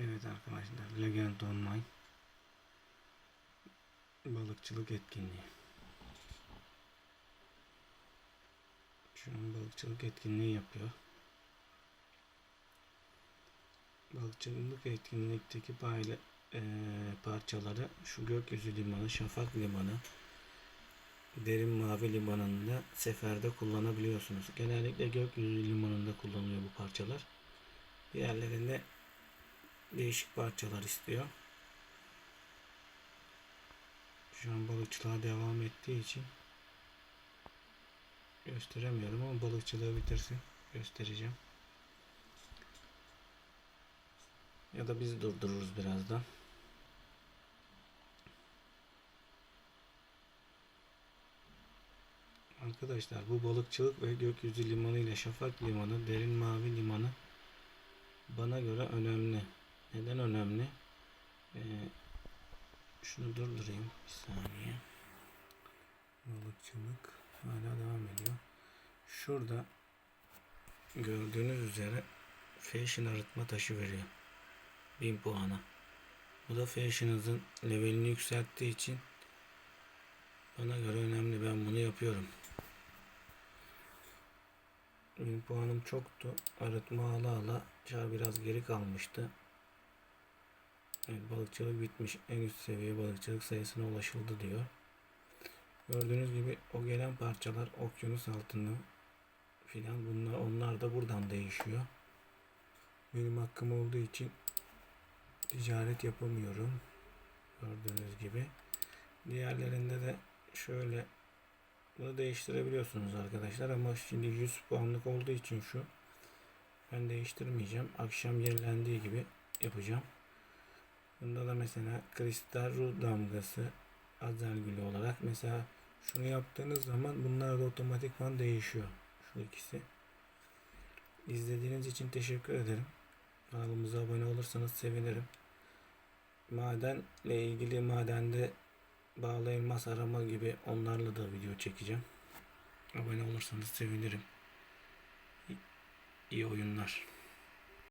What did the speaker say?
Evet arkadaşlar Legend Online balıkçılık etkinliği. Şu an balıkçılık etkinliği yapıyor. Balıkçılık etkinlikteki payla, eee, parçaları şu gökyüzü limanı, şafak limanı, derin mavi limanında seferde kullanabiliyorsunuz. Genellikle gökyüzü limanında kullanılıyor bu parçalar. Diğerlerinde değişik parçalar istiyor. Şu an balıkçılığa devam ettiği için gösteremiyorum ama balıkçılığı bitirsin göstereceğim. Ya da biz durdururuz birazdan. Arkadaşlar bu balıkçılık ve gökyüzü limanı ile şafak limanı, derin mavi limanı bana göre önemli. Neden önemli? Ee, şunu durdurayım bir saniye. Balıkçılık hala devam ediyor. Şurada gördüğünüz üzere fashion arıtma taşı veriyor. 1000 puana. Bu da fashion'ınızın levelini yükselttiği için bana göre önemli. Ben bunu yapıyorum. 1000 puanım çoktu. Arıtma ala ala çar biraz geri kalmıştı. Evet, balıkçılık bitmiş. En üst seviye balıkçılık sayısına ulaşıldı diyor. Gördüğünüz gibi o gelen parçalar okyanus altını filan bunlar onlar da buradan değişiyor. Benim hakkım olduğu için ticaret yapamıyorum. Gördüğünüz gibi. Diğerlerinde de şöyle bunu değiştirebiliyorsunuz arkadaşlar ama şimdi 100 puanlık olduğu için şu ben değiştirmeyeceğim. Akşam yenilendiği gibi yapacağım. Bunda da mesela kristal ruh damgası azel gülü olarak mesela şunu yaptığınız zaman bunlar da otomatikman değişiyor. Şu ikisi. İzlediğiniz için teşekkür ederim. Kanalımıza abone olursanız sevinirim. Madenle ilgili madende bağlı arama gibi onlarla da video çekeceğim. Abone olursanız sevinirim. İyi oyunlar.